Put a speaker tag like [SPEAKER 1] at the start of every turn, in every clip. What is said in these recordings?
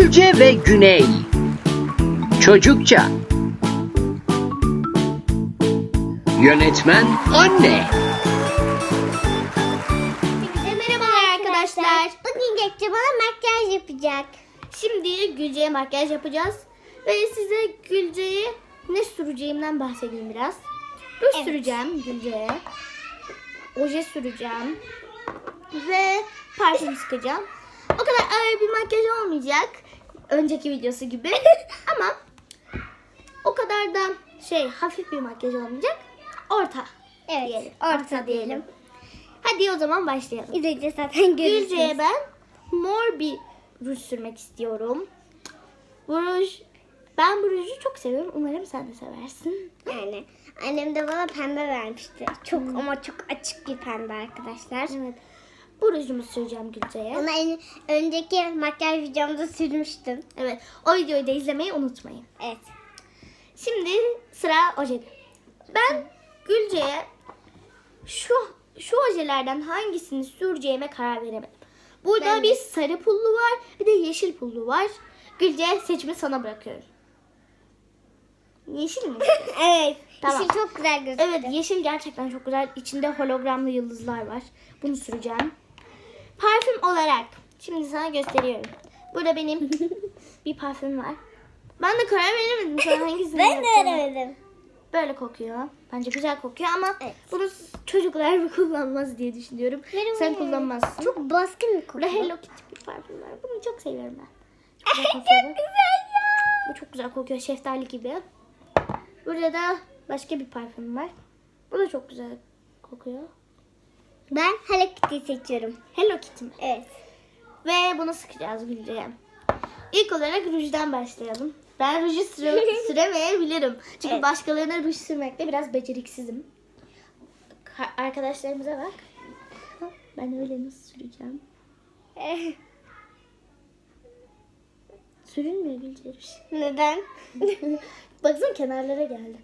[SPEAKER 1] Gülce ve Güney. Çocukça. Yönetmen anne.
[SPEAKER 2] Herkese merhabalar arkadaşlar. Bugün Gökçe bana makyaj yapacak.
[SPEAKER 3] Şimdi Gülce'ye makyaj yapacağız. Ve size Gülce'ye ne süreceğimden bahsedeyim biraz. Ruj
[SPEAKER 2] Evet.
[SPEAKER 3] süreceğim Gülce'ye. Oje süreceğim. Ve parfüm sıkacağım. O kadar ağır bir makyaj olmayacak. Önceki videosu gibi. Ama o kadar da şey hafif bir makyaj olmayacak. Orta.
[SPEAKER 2] Evet,
[SPEAKER 3] diyelim.
[SPEAKER 2] orta diyelim.
[SPEAKER 3] Hadi o zaman başlayalım.
[SPEAKER 2] İzleyince zaten görürsünüz.
[SPEAKER 3] Gülce'ye ben mor bir ruj sürmek istiyorum. Bu ruj, ben bu ruju çok seviyorum. Umarım sen de seversin.
[SPEAKER 2] Yani annem de bana pembe vermişti. Çok ama çok açık bir pembe arkadaşlar.
[SPEAKER 3] Evet. Bu rujumu süreceğim Gülce'ye.
[SPEAKER 2] Onu en, önceki makyaj videomda sürmüştüm.
[SPEAKER 3] Evet. O videoyu da izlemeyi unutmayın.
[SPEAKER 2] Evet.
[SPEAKER 3] Şimdi sıra ojede. Ben Gülce'ye şu şu ojelerden hangisini süreceğime karar veremedim. Burada
[SPEAKER 2] Ben
[SPEAKER 3] bir sarı pullu var, bir de yeşil pullu var. Gülce seçimi sana bırakıyorum. Yeşil mi?
[SPEAKER 2] Evet.
[SPEAKER 3] Tamam.
[SPEAKER 2] İşi çok güzel gözüküyor.
[SPEAKER 3] Evet yeşil gerçekten çok güzel. İçinde hologramlı yıldızlar var. Bunu süreceğim. Parfüm olarak şimdi sana gösteriyorum. Burada benim bir parfüm var. Ben de karar veremedim sana hangisini
[SPEAKER 2] Ben de veremedim.
[SPEAKER 3] Böyle kokuyor. Bence güzel kokuyor ama
[SPEAKER 2] Evet.
[SPEAKER 3] bunu çocuklar kullanmaz diye düşünüyorum.
[SPEAKER 2] Benim
[SPEAKER 3] Sen kullanmazsın.
[SPEAKER 2] Çok baskın bir koku.
[SPEAKER 3] Burada Hello Kitty bir parfüm var. Bunu çok seviyorum ben.
[SPEAKER 2] Çok
[SPEAKER 3] kokuyor.
[SPEAKER 2] güzel ya.
[SPEAKER 3] Bu çok güzel kokuyor. Şeftali gibi. Burada da başka bir parfüm var. Bu da çok güzel kokuyor.
[SPEAKER 2] Ben Hello Kitty'yi seçiyorum.
[SPEAKER 3] Hello Kitty mi?
[SPEAKER 2] Evet.
[SPEAKER 3] Ve bunu sıkacağız Gülce'ye. İlk olarak rujdan başlayalım. Ben ruju süre, süremeyebilirim. Çünkü
[SPEAKER 2] Evet.
[SPEAKER 3] başkalarına ruj sürmekte biraz beceriksizim. Ka- Arkadaşlarımıza bak. Ben öyle nasıl süreceğim? Sürülmüyor Gülce ruj.
[SPEAKER 2] Neden?
[SPEAKER 3] Baksana kenarlara geldi.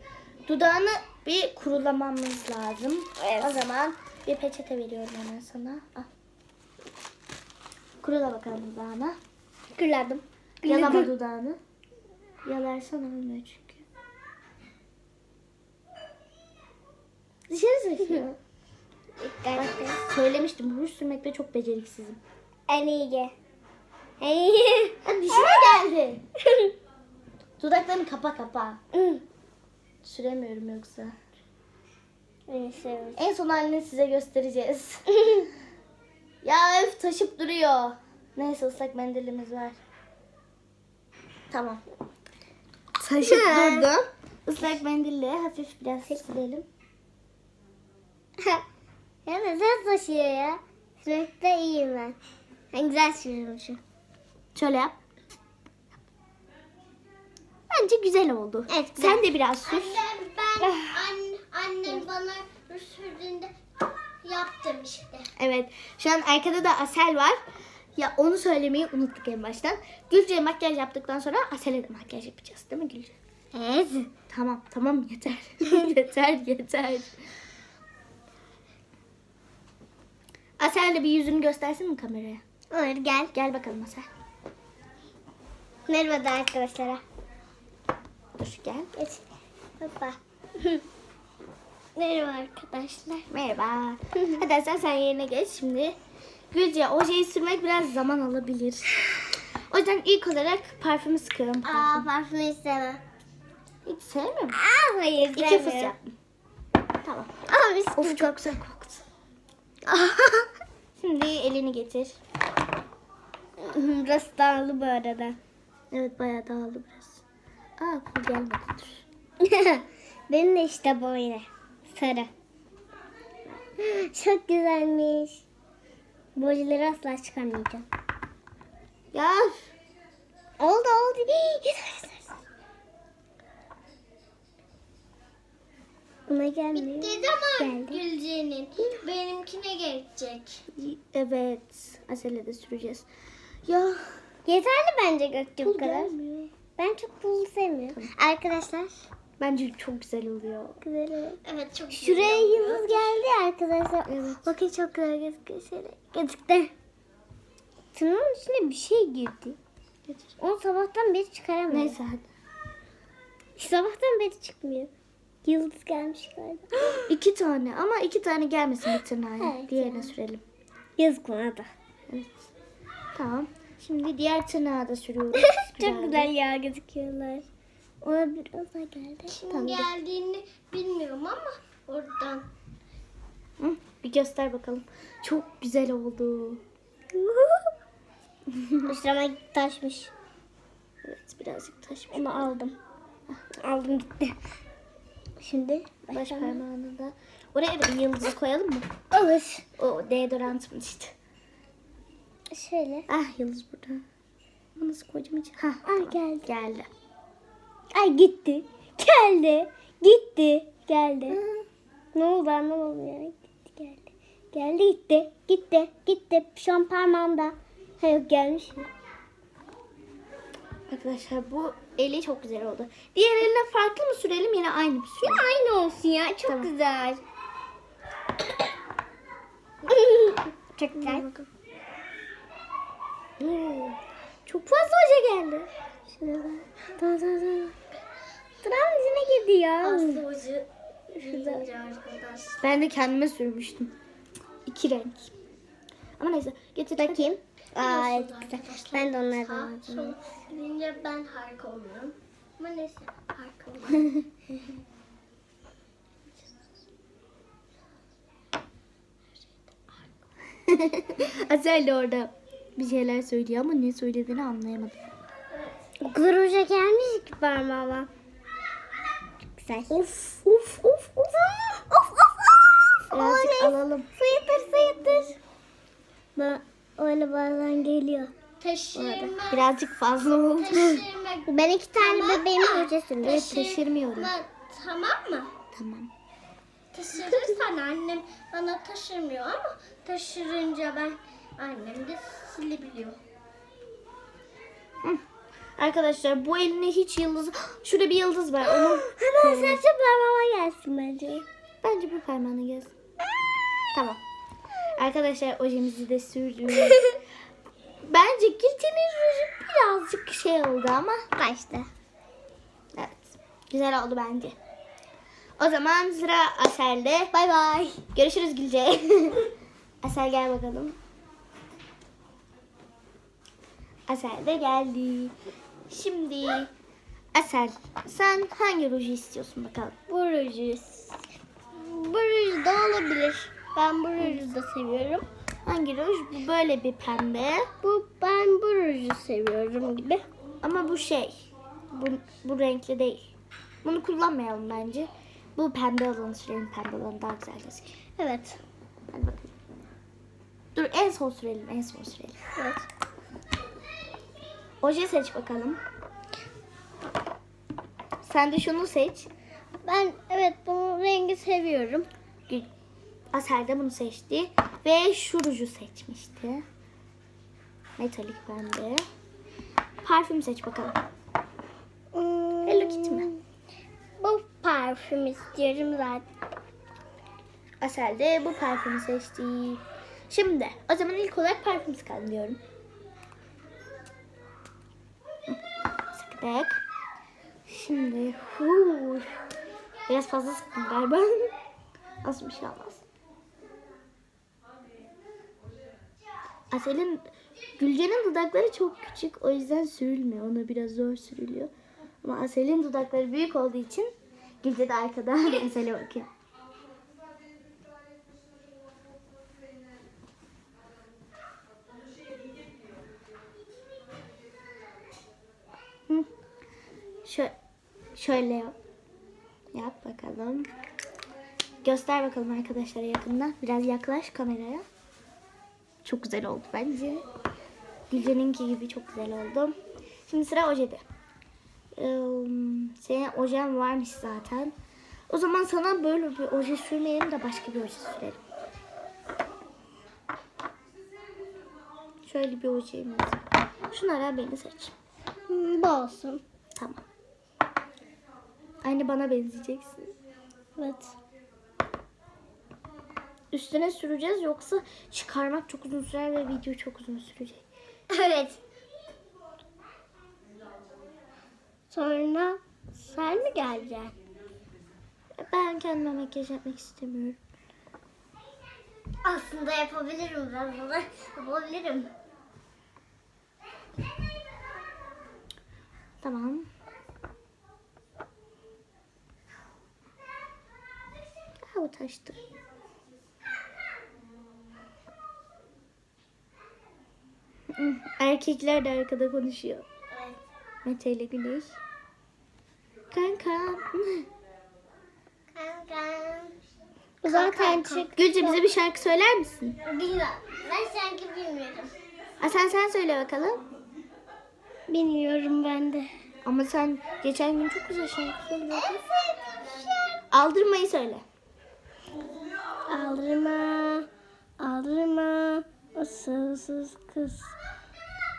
[SPEAKER 3] Dudağını bir kurulamamız lazım.
[SPEAKER 2] Evet.
[SPEAKER 3] O zaman bir peçete veriyorum hemen sana. Al. Kurula bakalım dudağına.
[SPEAKER 2] Kırladım.
[SPEAKER 3] Yalama dudağını. Yalarsan olmuyor çünkü. Dışarı.
[SPEAKER 2] Dikkatli.
[SPEAKER 3] Söylemiştim ruj sürmekte çok beceriksizim.
[SPEAKER 2] En iyi. En iyi.
[SPEAKER 3] Dişime geldi. Dudaklarını kapa kapa. Süremiyorum yoksa.
[SPEAKER 2] Beni seviyorum.
[SPEAKER 3] En son halini size göstereceğiz. ya öf taşıp duruyor. Neyse ıslak mendilimiz var. Tamam. Taşıp
[SPEAKER 2] Ha.
[SPEAKER 3] durdu. Islak mendille hafif biraz silelim.
[SPEAKER 2] ya neden taşıyor ya? Sürmekte iyiyim ben. Ben güzel sürüyorum şu.
[SPEAKER 3] Şöyle yap. Bence güzel oldu.
[SPEAKER 2] Evet.
[SPEAKER 3] Sen de biraz sür.
[SPEAKER 2] ben bana sürdüğünde yaptım işte.
[SPEAKER 3] Evet. Şu an arkada da Asel var. Ya onu söylemeyi unuttuk en baştan. Gülce'ye makyaj yaptıktan sonra Asel'e de makyaj yapacağız. Değil mi Gülce?
[SPEAKER 2] Evet.
[SPEAKER 3] Tamam tamam yeter. yeter yeter. Asel de bir yüzünü göstersin mi kameraya?
[SPEAKER 2] Olur gel.
[SPEAKER 3] Gel bakalım Asel.
[SPEAKER 2] Merhaba da arkadaşlara.
[SPEAKER 3] Dur gel.
[SPEAKER 2] Geç. Hoppa. Merhaba arkadaşlar.
[SPEAKER 3] Merhaba. Hadi Asel sen yerine geç şimdi. Gülce ojeyi sürmek biraz zaman alabilir. O yüzden ilk olarak parfümü sıkıyorum.
[SPEAKER 2] Aa
[SPEAKER 3] Parfüm.
[SPEAKER 2] parfüm istemem.
[SPEAKER 3] Hiç sevmiyorum.
[SPEAKER 2] Aa hayır
[SPEAKER 3] İki
[SPEAKER 2] sevmiyorum.
[SPEAKER 3] fıs yaptım. Tamam.
[SPEAKER 2] Aa mis
[SPEAKER 3] Of çok güzel koktu. Şimdi elini getir.
[SPEAKER 2] Burası dağılı bu arada.
[SPEAKER 3] Evet bayağı dağıldı biraz. Aa kul gelmedi dur.
[SPEAKER 2] Benim de işte böyle. Sarı. Çok güzelmiş. Bu ojeleri asla çıkarmayacağım.
[SPEAKER 3] Ya
[SPEAKER 2] Oldu oldu. Yeter yeter. Buna gelmiyor.
[SPEAKER 4] Bitti zaman
[SPEAKER 2] Geldi.
[SPEAKER 4] Gülce'nin. Benimkine gelecek.
[SPEAKER 3] evet. Asel'e de süreceğiz. Ya
[SPEAKER 2] Yeterli bence Gökçe bu
[SPEAKER 3] pul
[SPEAKER 2] kadar.
[SPEAKER 3] gelmiyor.
[SPEAKER 2] Ben çok pul sevmiyorum. Arkadaşlar.
[SPEAKER 3] Bence çok güzel oluyor.
[SPEAKER 2] Güzel evet.
[SPEAKER 4] Evet çok
[SPEAKER 2] Şuraya
[SPEAKER 4] güzel
[SPEAKER 2] yıldız geldi arkadaşlar. Bakın çok güzel gözüküyor. Şöyle gözüktü. Şunun içine bir şey girdi.
[SPEAKER 3] Getir.
[SPEAKER 2] Onu sabahtan beri çıkaramıyorum.
[SPEAKER 3] Neyse hadi.
[SPEAKER 2] Sabahtan beri çıkmıyor. Yıldız gelmiş galiba.
[SPEAKER 3] İki tane ama iki tane gelmesin bir tırnağa.
[SPEAKER 2] Evet
[SPEAKER 3] Diğerine
[SPEAKER 2] ya.
[SPEAKER 3] sürelim.
[SPEAKER 2] Yazık bana da.
[SPEAKER 3] Evet. Tamam. Şimdi diğer tırnağa da sürüyoruz.
[SPEAKER 2] Çok güzel ya gözüküyorlar. Ona biraz daha geldi.
[SPEAKER 4] Kim
[SPEAKER 3] Tamam.
[SPEAKER 4] geldiğini bilmiyorum ama oradan.
[SPEAKER 3] Hı, bir göster bakalım. Çok güzel oldu.
[SPEAKER 2] Üstüme taşmış.
[SPEAKER 3] Evet birazcık taş.
[SPEAKER 2] Onu aldım. Aldım gitti. Şimdi
[SPEAKER 3] Baş
[SPEAKER 2] başka
[SPEAKER 3] parmağını da. Oraya da bir yıldız koyalım mı?
[SPEAKER 2] Olur.
[SPEAKER 3] O deodorantım işte.
[SPEAKER 2] Şöyle.
[SPEAKER 3] Ah yıldız burada. Bunu nasıl koyacağım hiç? Ha
[SPEAKER 2] Ay geldi.
[SPEAKER 3] geldi.
[SPEAKER 2] Ay gitti. Geldi. Gitti. Geldi. Ne oldu anlamadım yani. Gitti geldi. Geldi gitti. Gitti. Gitti. Şu an parmağımda. Ha yok gelmiş mi?
[SPEAKER 3] Arkadaşlar bu eli çok güzel oldu. Diğer eline farklı mı sürelim yine aynı mı sürelim?
[SPEAKER 2] Aynı olsun ya. Çok
[SPEAKER 3] Tamam.
[SPEAKER 2] güzel. çok güzel.
[SPEAKER 3] Çok fazla hoca geldi.
[SPEAKER 2] Tamam tamam tamam. Sıranın içine girdi ya.
[SPEAKER 4] Aslı hoca birinci arkadaş.
[SPEAKER 3] Ben de kendime sürmüştüm. İki renk. Ama neyse getir.
[SPEAKER 2] Bakayım. Aa
[SPEAKER 4] Biliyorsunuz
[SPEAKER 2] güzel.
[SPEAKER 4] arkadaşlar,
[SPEAKER 2] Ben de onlardan
[SPEAKER 4] sağ,
[SPEAKER 2] aldım.
[SPEAKER 4] sol gidince ben harika oluyorum. Ama neyse harika oluyorum.
[SPEAKER 3] Azel de orada bir şeyler söylüyor ama ne söylediğini anlayamadım.
[SPEAKER 2] O kadar hoca gelmiş ki parmağıma. Güzel.
[SPEAKER 3] Of of of of.
[SPEAKER 2] Of of of.
[SPEAKER 3] Birazcık
[SPEAKER 2] Oley.
[SPEAKER 3] alalım.
[SPEAKER 2] Sıyıtır sıyıtır. Ben öyle bazen geliyor.
[SPEAKER 4] Taşırma.
[SPEAKER 3] Birazcık fazla oldu.
[SPEAKER 4] Taşırma.
[SPEAKER 2] Ben iki tane bebeğime hoca sürüyorum.
[SPEAKER 3] Evet, taşırmıyorum.
[SPEAKER 4] Tamam mı?
[SPEAKER 3] Tamam.
[SPEAKER 4] Taşırırsan annem bana taşırmıyor ama taşırınca ben annem de silebiliyor.
[SPEAKER 3] Arkadaşlar bu eline hiç yıldız... Şurada bir yıldız var. Onu
[SPEAKER 2] Hemen sadece parmağıma gelsin bence.
[SPEAKER 3] bence bu parmağına gelsin. Tamam. Arkadaşlar ojemizi de sürdük. bence Gülten'in ruju birazcık şey oldu ama
[SPEAKER 2] Başta.
[SPEAKER 3] evet. Güzel oldu bence. O zaman sıra Asel'de.
[SPEAKER 2] Bay bay.
[SPEAKER 3] Görüşürüz Gülce. Asel gel bakalım. Asel de geldi. Şimdi Asel sen hangi ruju istiyorsun bakalım?
[SPEAKER 2] Bu ruju. Bu ruj da olabilir. Ben bu ruju da seviyorum.
[SPEAKER 3] Hangi ruj? Bu böyle bir pembe.
[SPEAKER 2] Bu ben bu ruju seviyorum gibi.
[SPEAKER 3] Ama bu şey. Bu, bu renkli değil. Bunu kullanmayalım bence. Bu pembe olanı sürelim. Pembe olanı daha güzel gözüküyor.
[SPEAKER 2] Evet.
[SPEAKER 3] Hadi bakalım. Dur en son sürelim. En son sürelim.
[SPEAKER 2] Evet.
[SPEAKER 3] Oje seç bakalım. Sen de şunu seç.
[SPEAKER 2] Ben evet bu rengi seviyorum.
[SPEAKER 3] Aser de bunu seçti. Ve şu ruju seçmişti. Metalik pembe. Parfüm seç bakalım.
[SPEAKER 2] Hmm,
[SPEAKER 3] Hello Kitty mi?
[SPEAKER 2] Bu parfüm istiyorum zaten.
[SPEAKER 3] Asel de bu parfümü seçti. Şimdi o zaman ilk olarak parfüm sıkalım diyorum. Sıktık. Şimdi huu, biraz fazla sıktım galiba. Az bir şey olmaz. Asel'in Gülce'nin dudakları çok küçük o yüzden sürülmüyor. Ona biraz zor sürülüyor. Ama Asel'in dudakları büyük olduğu için Gülce de arkada Asel'e bakıyor. Hı. Şö şöyle yap. Yap bakalım. Göster bakalım arkadaşlara yakından. Biraz yaklaş kameraya. Çok güzel oldu bence. Gülce'ninki gibi çok güzel oldu. Şimdi sıra ojede. Ee, senin ojen varmış zaten. O zaman sana böyle bir oje sürmeyelim de başka bir oje sürelim. Şöyle bir ojemiz. Şunlara beni seç.
[SPEAKER 2] Bu olsun.
[SPEAKER 3] Aynı bana benzeyeceksin.
[SPEAKER 2] Evet.
[SPEAKER 3] Üstüne süreceğiz yoksa çıkarmak çok uzun sürer ve video çok uzun sürecek.
[SPEAKER 2] Evet.
[SPEAKER 4] Sonra sen mi geleceksin?
[SPEAKER 3] Ben kendime makyaj yapmak istemiyorum.
[SPEAKER 2] Aslında yapabilirim ben bunu. Yapabilirim.
[SPEAKER 3] Tamam. Ha o taştı. Erkekler de arkada konuşuyor.
[SPEAKER 2] Evet.
[SPEAKER 3] Mete ile Güneş. Kanka.
[SPEAKER 2] Kankam.
[SPEAKER 4] Zaten çık.
[SPEAKER 3] Gülce bize bir şarkı söyler misin?
[SPEAKER 2] Bilmem. Ben sanki bilmiyorum.
[SPEAKER 3] Ha, sen sen söyle bakalım.
[SPEAKER 4] Bilmiyorum ben de.
[SPEAKER 3] Ama sen geçen gün çok güzel şarkı söyledin.
[SPEAKER 2] En sevdiğim şarkı.
[SPEAKER 3] Aldırmayı söyle.
[SPEAKER 4] Aldırma, aldırma, o sığsız kız.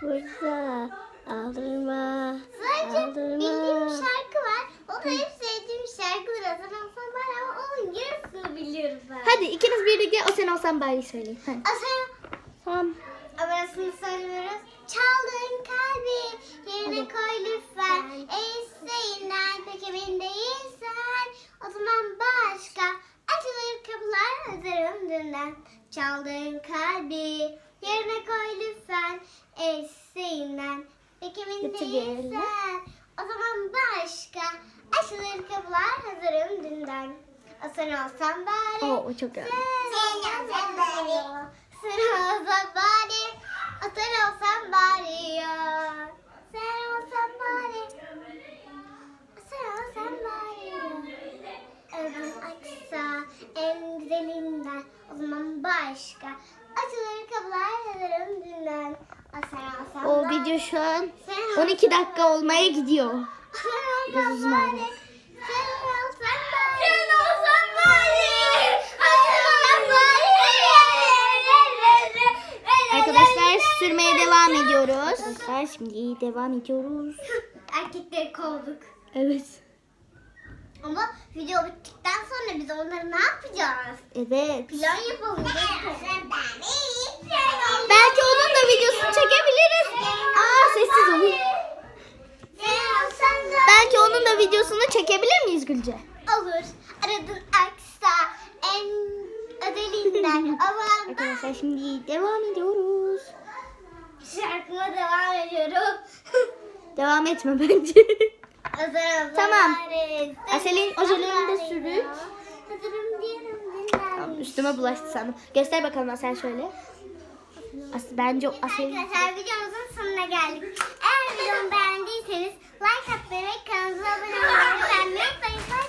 [SPEAKER 4] Burada aldırma,
[SPEAKER 2] Sadece bildiğim
[SPEAKER 4] aldırma.
[SPEAKER 2] şarkı var. O da hep sevdiğim şarkıdır. Hasan Hasan var ama onun yarısını biliyorum ben.
[SPEAKER 3] Hadi ikiniz birlikte o sen olsan bari söyleyin. Hadi.
[SPEAKER 2] Hasan
[SPEAKER 4] Tamam.
[SPEAKER 2] Arasını söylüyoruz. Çaldığın kalbi yerine koy lütfen. Eğilseyinden peki emin değilsen. O zaman başka açılır kapılar hazırım dünden. Çaldığın kalbi yerine koy lütfen. Eğilseyinden peki emin
[SPEAKER 3] Kötü
[SPEAKER 2] değilsen. O zaman başka açılır kapılar hazırım dünden. O sen olsan bari.
[SPEAKER 3] Oo, o çok güzel.
[SPEAKER 2] Sen olsan bari. Sen olsan bari. O sen olsan bari ya. Sen olsan bari. Sen olsan bari ya. Ömrün aksa en güzelinden. O zaman başka. Açılır kapılar hazırım dünden. O
[SPEAKER 3] video şu an
[SPEAKER 2] Sen
[SPEAKER 3] 12 dakika olmaya gidiyor. Biraz uzun oldu. Arkadaşlar sürmeye devam ediyoruz. Arkadaşlar şimdi devam ediyoruz.
[SPEAKER 2] Erkekleri kovduk.
[SPEAKER 3] Evet.
[SPEAKER 2] Ama video bittikten sonra biz onları ne yapacağız?
[SPEAKER 3] Evet.
[SPEAKER 2] Plan yapalım.
[SPEAKER 3] Belki onun da videosunu çekebiliriz. Aa sessiz olun. Belki onun da videosunu çekebilir miyiz Gülce?
[SPEAKER 2] Olur. Aradın aksa en ödelinden.
[SPEAKER 3] Arkadaşlar şimdi devam ediyoruz.
[SPEAKER 2] şarkıma devam ediyorum.
[SPEAKER 3] Devam etme bence. Tamam. Aselin ojelerini de
[SPEAKER 2] sürüp.
[SPEAKER 3] Tamam, üstüme bulaştı sandım. Göster bakalım Asel şöyle. As bence Asel.
[SPEAKER 2] Arkadaşlar videomuzun sonuna geldik. Eğer videomu beğendiyseniz like atmayı ve kanalımıza abone olmayı unutmayın.